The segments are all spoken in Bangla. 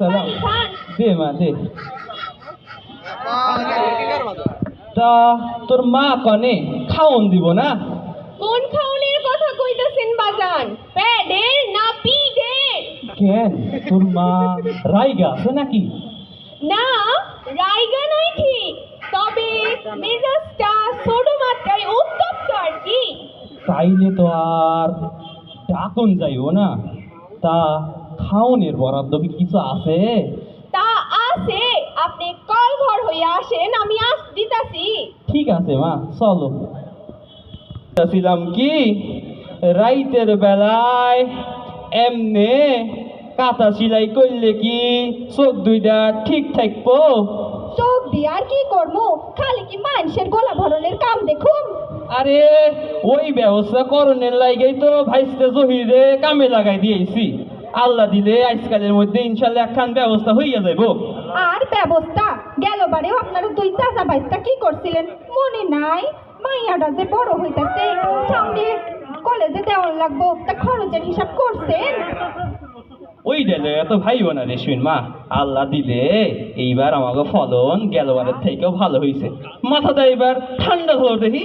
সালাম। দে মা দে। তা তোর মা কনে খাওন দিব না? কোন খাওনের কথা কইতাছেন বাজান? প্যাডের না পিডের কেন? তোর মা রাইগা আছে নাকি? না রাইগা নয় ঠিক। তবে মেজাজটা ছোট মাত্রায় উত্তপ্ত আর কি। তাইলে তো আর ডাকন যাইও না। তা খাওনের বরাদ্দ কি কিছু আছে? তা আছে। আপনি কল ঘর হইয়া আসেন আমি আস দিতাছি। ঠিক আছে মা চলো। ছিলাম কি? রাইতের বেলায় এমনে কাঁথা সিলাই করলে কি চোখ দুইটা ঠিক থাকব? চোখ দিয়ে আর কি করব? খালি কি মানুষের গোলা ভরনের কাম দেখুন। আরে ওই ব্যবস্থা করণের লাইগেই তো ভাইস্তে জহিরে কামে লাগাই দিয়েছি। আল্লাহ দিলে আজকালের মধ্যে ইনশাল্লাহ একখান ব্যবস্থা হইয়া যাইব। আর ব্যবস্থা? গেল বারেও আপনারা দুই চাচা ভাইটা কি করছিলেন? মনে নাই? মাইয়াটা যে বড় হইতাছে সামনে কলেজে দেওয়ার লাগবো তা খরচের হিসাব করছেন? ওই ডেলে এত ভাইও না রেশমিন মা আল্লাহ দিলে এইবার আমাকে ফলন গেলবারের থেকেও ভালো হয়েছে মাথাটা এবার ঠান্ডা হলো দেখি।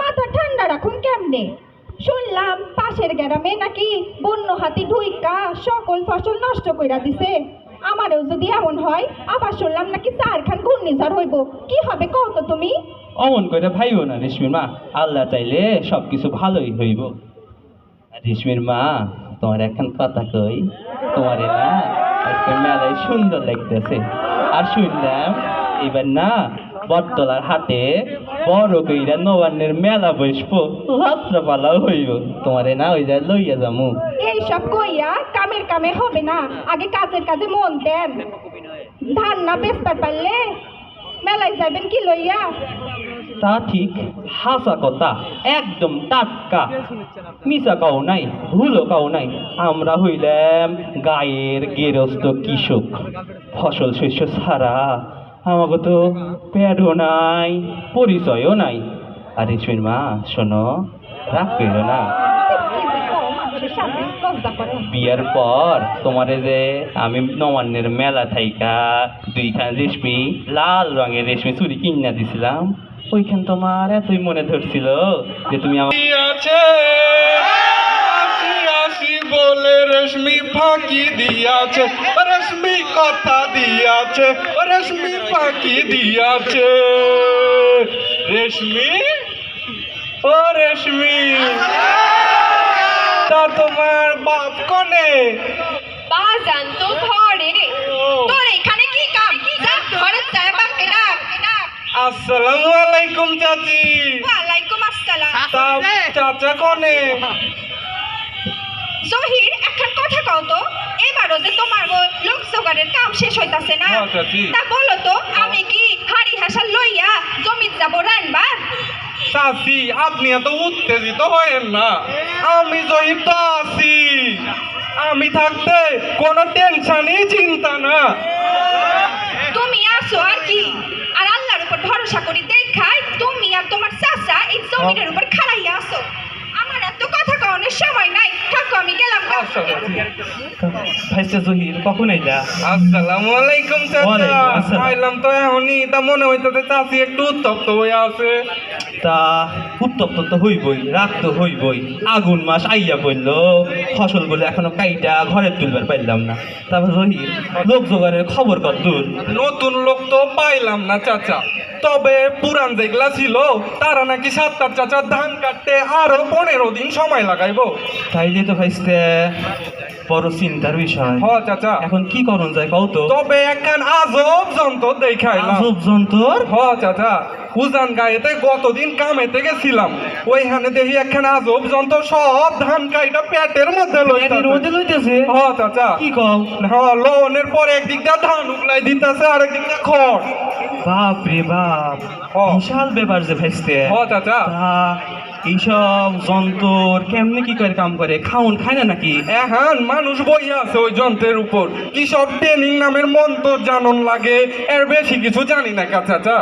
মাথা ঠান্ডা রাখুন কেমনে? শুনলাম পাশের গ্রামে নাকি বন্য হাতি ঢুইকা সকল ফসল নষ্ট কইরা দিছে। আমারও যদি এমন হয়, আবার শুনলাম নাকি চারখান ঘূর্ণিঝড় হইব। কি হবে কও তো তুমি? অমন করে ভাইও না রেশমির মা, আল্লাহ চাইলে সব কিছু ভালোই হইব। রেশমির মা, তোমার এখন কথা কই, তোমার না আজকে মেলায় সুন্দর লাগতেছে। আর শুনলাম, এবার না বটতলার হাটে বড় কইরা নবান্নের মেলা বসবো যাত্রা পালাও হইব। তোমারে না ওই যা লইয়া যামু। এইসব কইয়া কামের কামে হবে না আগে কাজের কাজে মন দেন। ধান না বেচতে পারলে মেলায় যাবেন কি লইয়া? তা ঠিক হাসা কথা একদম টাটকা। মিশা কাও নাই ভুলও কাও নাই আমরা হইলাম গায়ের গেরস্ত কৃষক। ফসল শস্য ছাড়া আমাকে তো প্যাডও নাই, পরিচয়ও নাই। আর রেশমির মা, শোনো, রাগ পেল না। বিয়ার পর তোমারে যে আমি নবান্নের মেলা থাইকা দুইখান রেশমি, লাল রঙের রেশমি চুরি কিনা দিছিলাম, ওইখান তোমার এতই মনে ধরছিল যে তুমি আমার বলে রেশমি ফাঁকি দিয়াছে রেশমি কথা দিয়াছে রেশমি ফাঁকি দিয়াছে। রেশমি? ও রেশমি। তা তোমার বাপ কনে? বাজান তো ঘরে তোর এখানে কি কাম? যা ঘরে যায় বাপকে ডাক আসসালামু আলাইকুম চাচি। ওয়ালাইকুম আসসালাম। চাচা কনে? জহির এখন কথা কও তো। এবারও যে তোমার লোক জোগাড়ের কাম শেষ হইতাছে না? হ্যাঁ, তা বলো তো আমি কি হাড়ি হাসা লইয়া জমিত যাব রানবা চাচি আপনি এত উত্তেজিত হয়েন না। আমি জহির তো আছি আমি থাকতে কোনো টেনশনই চিন্তা না। তুমি আসো আর কি? আর আল্লাহর উপর ভরসা করি দেখাই তুমি আর তোমার চাচা এই জমিনের উপর খাড়াইয়া আসো আমার এত কথা কওয়ানোর সময় নাই থাকো আমি গেলাম গো। আচ্ছা, চাচি। ভাইসা জহির কখন আইলা? আসসালামু আলাইকুম চাচা। আইলাম তো এখনই তা মনে হইতেছে চাচি একটু উত্তপ্ত হয়ে আছে। তা উত্তপ্ত তো হইবই রাগ তো হইবই আগুন মাস আইয়া পড়ল। ফসলগুলো এখনও কাইটা ঘরে তুলবার পাইলাম না। তারপর রহির লোক জোগাড়ের খবর কত দূর? নতুন লোক তো পাইলাম না চাচা। তবে পুরান যেগুলা ছিল তারা নাকি সাতটার চাচা ধান কাটতে আরও পনেরো দিন সময় লাগাইবো। তাইলে তো ভাইস্তে বড় চিন্তার বিষয়। হ চাচা। এখন কি করণ যায় কও তো। তবে একখান আজব যন্ত্র দেখাইলাম। আজব যন্তর? হ চাচা। উজান গায়েতে গতদিন কামেতে গেছিলাম। ওইখানে দেখি একখান আজব যন্ত্র সব ধান কাইটা পেটের মধ্যে লইতাছে। মধ্যে লইতেছে? হ চাচা। কি কও? হ লোনের পর একদিক দিয়ে ধান উগলাই দিতেছে আর একদিক দিয়ে খড়। বাপ রে বাপ। বিশাল ব্যাপার যে ভাইস্তে চাচা এইসব যন্তর কেমনে কি করে কাম করে? খাউন খায় না নাকি? এখন মানুষ বই আছে ওই যন্ত্রের উপর। কি সব ট্রেনিং নামের মন্ত্র জানন লাগে? এর বেশি কিছু জানি না চাচা